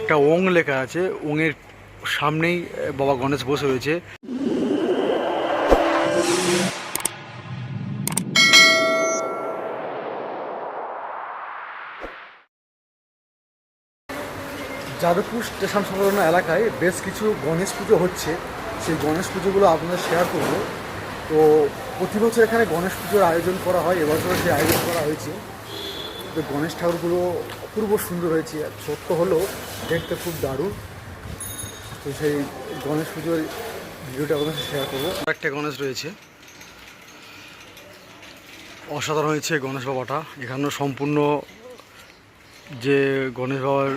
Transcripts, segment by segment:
একটা ওং লেখা আছে, ওঙের সামনেই বাবা গণেশ বসে রয়েছে। যাদবপুর স্টেশন সংলগ্ন এলাকায় বেশ কিছু গণেশ পুজো হচ্ছে। সেই গণেশ পুজোগুলো আপনাদের শেয়ার করব। তো প্রতি বছর এখানে গণেশ পুজোর আয়োজন করা হয়, এবছরও সেই আয়োজন করা হয়েছে। তো গণেশ ঠাকুরগুলো অপূর্ব সুন্দর হয়েছে, আর ছোট্ট হলেও দেখতে খুব দারুণ। তো সেই গণেশ পুজোর ভিডিওটা আপনাদের শেয়ার করব। একটা গণেশ রয়েছে। অসাধারণ হয়েছে গণেশ বাবাটা। এখানে সম্পূর্ণ যে গণেশ বাবার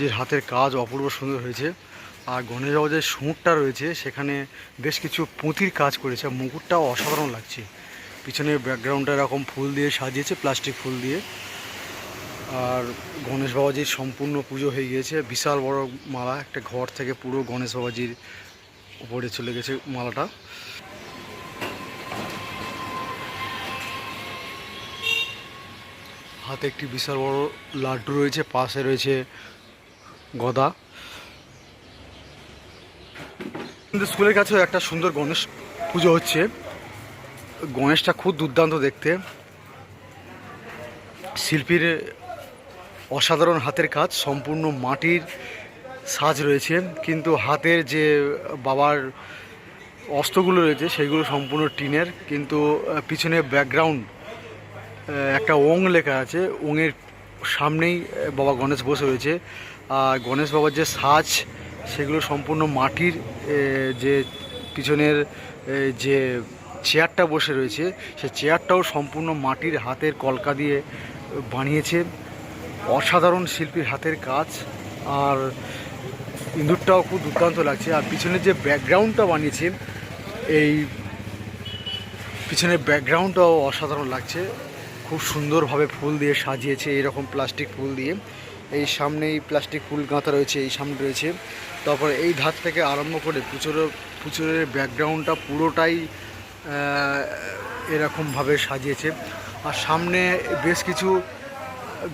যে হাতের কাজ অপূর্ব সুন্দর হয়েছে। আর গণেশ বাবার যে সুঁটটা রয়েছে, সেখানে বেশ কিছু পুঁতির কাজ করেছে। মুকুটটাও অসাধারণ লাগছে। পিছনের ব্যাকগ্রাউন্ডটা এরকম ফুল দিয়ে সাজিয়েছে, প্লাস্টিক ফুল দিয়ে। আর গণেশ বাবাজির সম্পূর্ণ পুজো হয়ে গিয়েছে। বিশাল বড় মালা, একটা ঘর থেকে পুরো গণেশ বাবাজির উপরে চলে গেছে মালাটা। হাতে একটি বিশাল বড় লাড্ডু রয়েছে, পাশে রয়েছে গদা। স্কুলের কাছেও একটা সুন্দর গণেশ পুজো হচ্ছে। গণেশটা খুব দুর্দান্ত দেখতে। শিল্পীর অসাধারণ হাতের কাজ, সম্পূর্ণ মাটির সাজ রয়েছে, কিন্তু হাতের যে বাবার অস্ত্রগুলো রয়েছে, সেগুলো সম্পূর্ণ টিনের, কিন্তু পিছনে ব্যাকগ্রাউন্ড একটা ওং লেখা আছে, ওঙের সামনেই বাবা গণেশ বসে রয়েছে। আর গণেশ বাবার যে সাজ, সেগুলো সম্পূর্ণ মাটির যে পিছনের যে চেয়ারটা বসে রয়েছে। সে চেয়ারটাও সম্পূর্ণ মাটির হাতের কলকা দিয়ে বানিয়েছে। অসাধারণ শিল্পীর হাতের কাজ। আর ইঁদুরটাও খুব দুর্দান্ত লাগছে। আর পিছনের যে ব্যাকগ্রাউন্ডটা বানিয়েছে, এই পিছনের ব্যাকগ্রাউন্ডটাও অসাধারণ লাগছে। খুব সুন্দরভাবে ফুল দিয়ে সাজিয়েছে এইরকম প্লাস্টিক ফুল দিয়ে। এই সামনেই প্লাস্টিক ফুল গাঁথা রয়েছে, এই সামনে রয়েছে। তারপরে এই ধার থেকে আরম্ভ করে পুচুরের পুচুরের ব্যাকগ্রাউন্ডটা পুরোটাই এরকমভাবে সাজিয়েছে। আর সামনে বেশ কিছু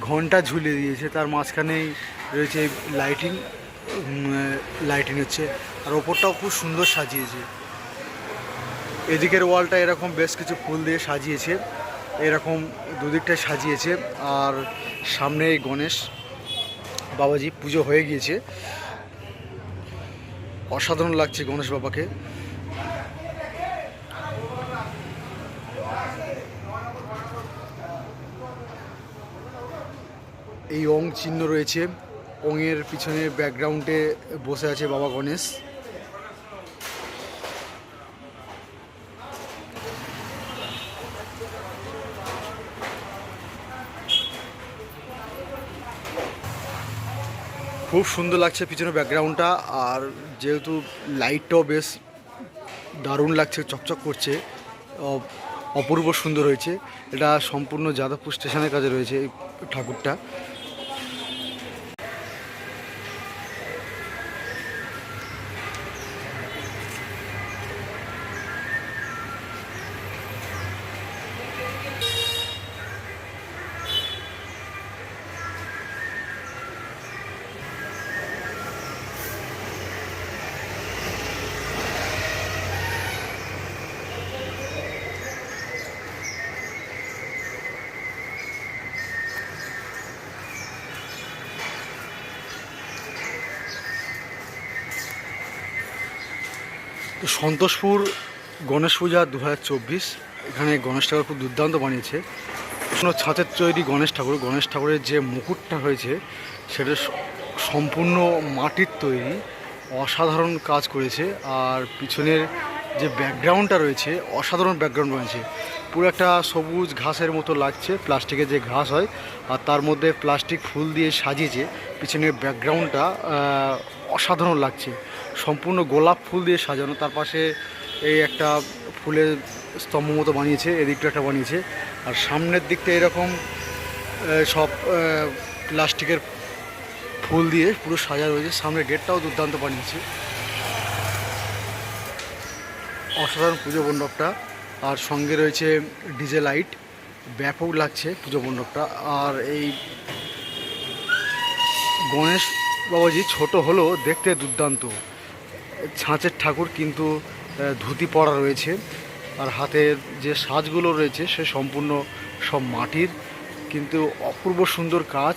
ঘণ্টা ঝুলিয়ে দিয়েছে। তার মাঝখানেই রয়েছে লাইটিং লাইটিং হচ্ছে। আর ওপরটাও খুব সুন্দর সাজিয়েছে। এদিকের ওয়ালটা এরকম বেশ কিছু ফুল দিয়ে সাজিয়েছে। এরকম দুদিকটায় সাজিয়েছে। আর সামনে গণেশ বাবাজি পুজো হয়ে গিয়েছে। অসাধারণ লাগছে গণেশ বাবাকে। এই অং চিহ্ন রয়েছে। অঙের পিছনে ব্যাকগ্রাউন্ডে বসে আছে বাবা গণেশ। খুব সুন্দর লাগছে পিছনে ব্যাকগ্রাউন্ডটা আর যেহেতু লাইটটাও বেশ দারুণ লাগছে, চকচক করছে অপূর্ব সুন্দর হয়েছে। এটা সম্পূর্ণ যাদবপুর স্টেশনের কাছে রয়েছে এই ঠাকুরটা। সন্তোষপুর গণেশ পূজা দু হাজার চব্বিশ। এখানে গণেশ ঠাকুর খুব দুর্দান্ত বানিয়েছে। ছাঁচের তৈরি গণেশ ঠাকুর। গণেশ ঠাকুরের যে মুকুটটা হয়েছে, সেটা সম্পূর্ণ মাটির তৈরি, অসাধারণ কাজ করেছে। আর পিছনের যে ব্যাকগ্রাউন্ডটা রয়েছে, অসাধারণ ব্যাকগ্রাউন্ড রয়েছে পুরো একটা সবুজ ঘাসের মতো লাগছে, প্লাস্টিকের যে ঘাস হয়, আর তার মধ্যে প্লাস্টিক ফুল দিয়ে সাজিয়েছে। পিছনের ব্যাকগ্রাউন্ডটা অসাধারণ লাগছে। সম্পূর্ণ গোলাপ ফুল দিয়ে সাজানো। তার পাশে এই একটা ফুলের স্তম্ভ মতো বানিয়েছে, এদিকটা একটা বানিয়েছে। আর সামনের দিকটা এরকম সব প্লাস্টিকের ফুল দিয়ে পুরো সাজা রয়েছে সামনের গেটটাও দুর্দান্ত বানিয়েছে। অসাধারণ পুজো মণ্ডপটা। আর সঙ্গে রয়েছে ডিজে লাইট। ব্যাপক লাগছে পুজো মণ্ডপটা। আর এই গণেশ বাবাজি ছোট হলেও দেখতে দুর্দান্ত। ছাঁচের ঠাকুর কিন্তু ধুতি পরা রয়েছে। আর হাতের যে সাজগুলো রয়েছে, সে সম্পূর্ণ সব মাটির। কিন্তু অপূর্ব সুন্দর কাজ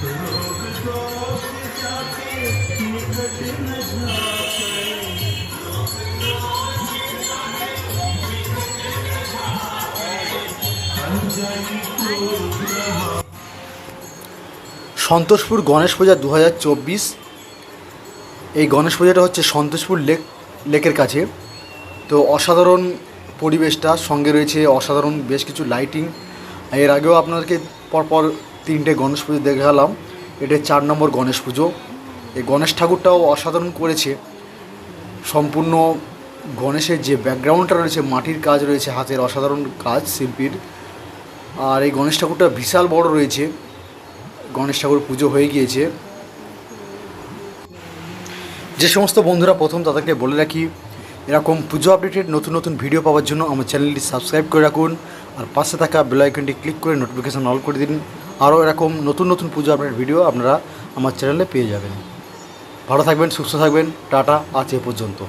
সন্তোষপুর গণেশ পূজা দু হাজার চব্বিশ। এই গণেশ পূজাটা হচ্ছে সন্তোষপুর লেক, লেকের কাছে। তো অসাধারণ পরিবেশটা, সঙ্গে রয়েছে অসাধারণ বেশ কিছু লাইটিং এর আগেও আপনাদেরকে পরপর তিনটে গণেশ পুজো দেখালাম। এটা চার নম্বর গণেশ পুজো। এই গণেশ ঠাকুরটাও অসাধারণ করেছে। সম্পূর্ণ গণেশের যে ব্যাকগ্রাউন্ডটা রয়েছে, মাটির কাজ রয়েছে, হাতের অসাধারণ কাজ শিল্পীর। আর এই গণেশ ঠাকুরটা বিশাল বড় রয়েছে। গণেশ ঠাকুর পুজো হয়ে গিয়েছে। যে সমস্ত বন্ধুরা প্রথম তাদেরকে বলে রাখি, এরকম পুজো আপডেটেড নতুন নতুন ভিডিও পাওয়ার জন্য আমার চ্যানেলটি সাবস্ক্রাইব করে রাখুন। আর পাশে থাকা বেল আইকনটি ক্লিক করে নোটিফিকেশান অল করে দিন। আরও এরকম নতুন নতুন পুজো আপনার ভিডিও আপনারা আমার চ্যানেলে পেয়ে যাবেন। ভালো থাকবেন, সুস্থ থাকবেন, টাটা, আজ এ পর্যন্ত।